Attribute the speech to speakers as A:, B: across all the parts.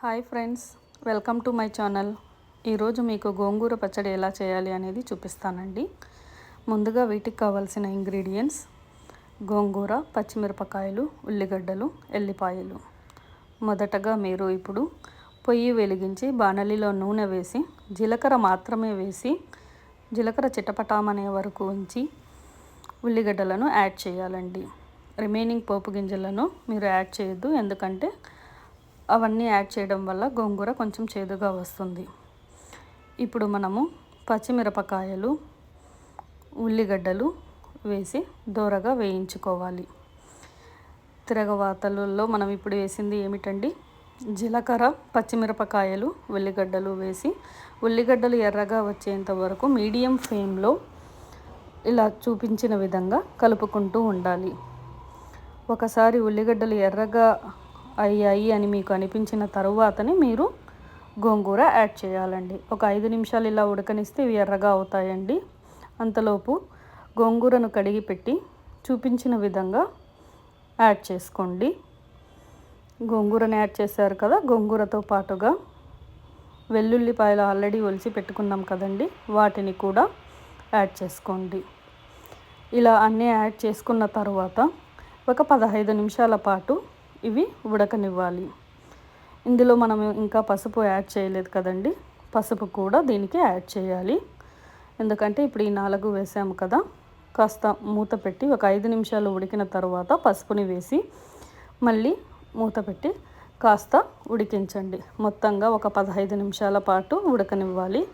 A: Hi friends welcome to my channel. ఈరోజు మీకు గోంగూర పచ్చడి ఎలా చేయాలి అనేది చూపిస్తానండి. ముందుగా వీటికి కావాల్సిన ఇంగ్రీడియంట్స్ గోంగూర పచ్చిమిరపకాయలు ఉల్లిగడ్డలు ఎల్లిపాయలు. మొదటగా మీరు ఇప్పుడు పొయ్యి వెలిగించి బాణలిలో నూనె వేసి జీలకర్ర మాత్రమే వేసి జీలకర్ర చిటపటామనే వరకు ఉంచి ఉల్లిగడ్డలను యాడ్ చేయాలండి. రిమైనింగ్ పోపు గింజలను మీరు యాడ్ చేయొద్దు ఎందుకంటే అవన్నీ యాడ్ చేయడం వల్ల గోంగూర కొంచెం చేదుగా వస్తుంది. ఇప్పుడు మనము పచ్చిమిరపకాయలు ఉల్లిగడ్డలు వేసి దోరగా వేయించుకోవాలి. తిరగవాతలలో మనం ఇప్పుడు వేసింది ఏమిటండి? జీలకర్ర పచ్చిమిరపకాయలు ఉల్లిగడ్డలు వేసి ఉల్లిగడ్డలు ఎర్రగా వచ్చేంత వరకు మీడియం ఫ్లేమ్లో ఇలా చూపించిన విధంగా కలుపుకుంటూ ఉండాలి. ఒకసారి ఉల్లిగడ్డలు ఎర్రగా అయ్యాయి అని మీకు అనిపించిన తరువాతనే మీరు గోంగూర యాడ్ చేయాలండి. ఒక ఐదు నిమిషాలు ఇలా ఉడకనిస్తే ఇవి ఎర్రగా అవుతాయండి. అంతలోపు గోంగూరను కడిగి పెట్టి చూపించిన విధంగా యాడ్ చేసుకోండి. గోంగూరను యాడ్ చేశారు కదా గోంగూరతో పాటుగా వెల్లుల్లిపాయలు ఆల్రెడీ ఒలిచి పెట్టుకున్నాం కదండి వాటిని కూడా యాడ్ చేసుకోండి. ఇలా అన్నీ యాడ్ చేసుకున్న తర్వాత ఒక పదహైదు నిమిషాల పాటు ఇవి ఉడకనివ్వాలి. ఇందులో మనం ఇంకా పసుపు యాడ్ చేయలేదు కదండి. పసుపు కూడా దీనికి యాడ్ చేయాలి. ఎందుకంటే ఇప్పుడు ఈ నాలుగు వేసాము కదా. కాస్త మూత పెట్టి ఒక ఐదు నిమిషాలు ఉడికిన తర్వాత పసుపుని వేసి మళ్ళీ మూత పెట్టి కాస్త ఉడికించండి. మొత్తంగా ఒక పదహైదు నిమిషాల పాటు ఉడకనివ్వాలి.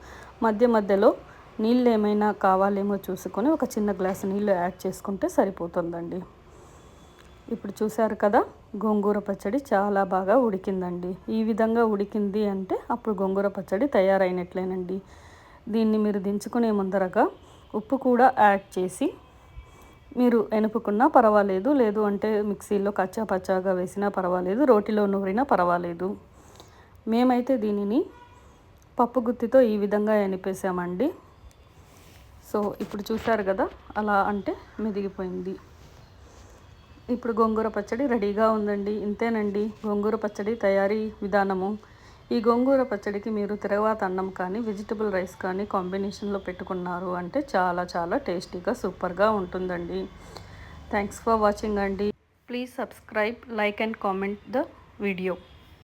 A: మధ్య మధ్యలో నీళ్ళు ఏమైనా కావాలేమో చూసుకొని ఒక చిన్న గ్లాస్ నీళ్ళు యాడ్ చేసుకుంటే సరిపోతుందండి. ఇప్పుడు చూసారు కదా గోంగూర పచ్చడి చాలా బాగా ఉడికిందండి. ఈ విధంగా ఉడికింది అంటే అప్పుడు గోంగూర పచ్చడి తయారైనట్లేనండి. దీన్ని మీరు దించుకునే ముందరగా ఉప్పు కూడా యాడ్ చేసి మీరు ఎనుపుకున్నా పర్వాలేదు లేదు అంటే మిక్సీలో కచ్చా పచ్చాగా వేసినా పర్వాలేదు రోటిలో నూరినా పర్వాలేదు. మేమైతే దీనిని పప్పు గుత్తితో ఈ విధంగా ఎనిపేసామండి. సో ఇప్పుడు చూసారు కదా అలా అంటే మెదిగిపోయింది. ఇప్పుడు గోంగూర పచ్చడి రెడీగా ఉందండి. ఇంతేనండి. గోంగూర పచ్చడి తయారీ విధానము. ఈ గోంగూర పచ్చడికి మీరు తిరగవాత అన్నం కానీ వెజిటబుల్ రైస్ కానీ కాంబినేషన్లో పెట్టుకున్నారు అంటే చాలా చాలా టేస్టీగా సూపర్గా ఉంటుందండి. థ్యాంక్స్ ఫర్ వాచింగ్ అండి. Please subscribe like and comment the video.